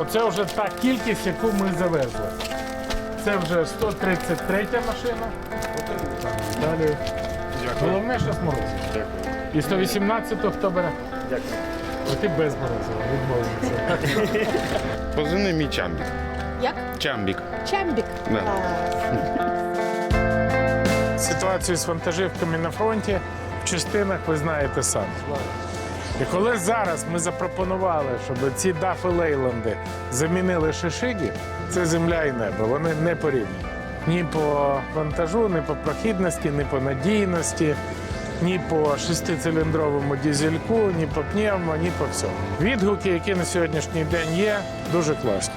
Оце вже та кількість, яку ми завезли. Це вже 133 машина. Далі. Головне, що з. І 118 хто бере? Дякую. А ти без морозива, відмовився. Позивний мій чамбік. Як? Чамбік. Чамбік. Да. Ситуацію з вантажівками на фронті в частинах ви знаєте самі. І коли зараз ми запропонували, щоб ці дафи Лейланди замінили шишиги, це земля і небо. Вони не порівняні. Ні по вантажу, ні по прохідності, ні по надійності, ні по шестициліндровому дізельку, ні по пневмо, ні по всьому. Відгуки, які на сьогоднішній день є, дуже класні.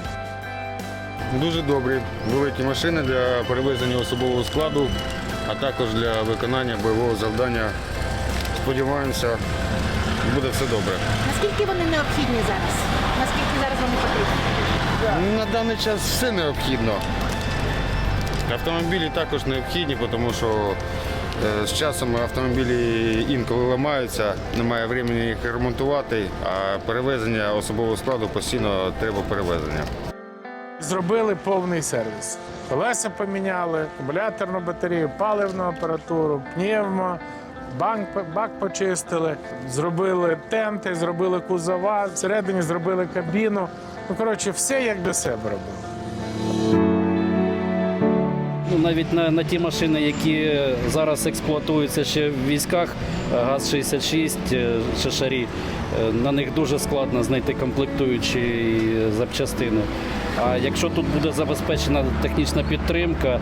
Дуже добрі, великі машини для перевезення особового складу, а також для виконання бойового завдання. Сподіваємося, буде все добре. Наскільки вони необхідні зараз? Наскільки зараз вони потрібні? На даний час все необхідно. Автомобілі також необхідні, тому що е, з часом автомобілі інколи ламаються, немає времени їх ремонтувати, а перевезення особового складу постійно треба перевезення. Зробили повний сервіс. Колеса поміняли, акумуляторну батарею, паливну апаратуру, пневмо, банк, бак почистили, зробили тенти, зробили кузова, всередині зробили кабіну. Ну, коротше, все як до себе робили. Навіть на, на ті машини, які зараз експлуатуються ще в військах, е, ГАЗ-66, е, шашарі, е, на них дуже складно знайти комплектуючі запчастини. А якщо тут буде забезпечена технічна підтримка,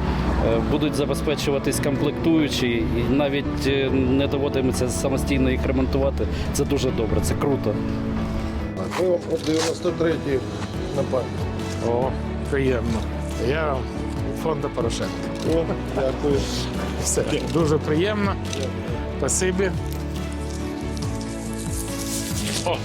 будуть забезпечуватись комплектуючі, і навіть не доводиться самостійно їх ремонтувати, це дуже добре, це круто. Ми вам 93-й на пам'ять. О, приємно. Я фонду Порошенка. О, дякую. Все, дуже приємно. Спасибі. О,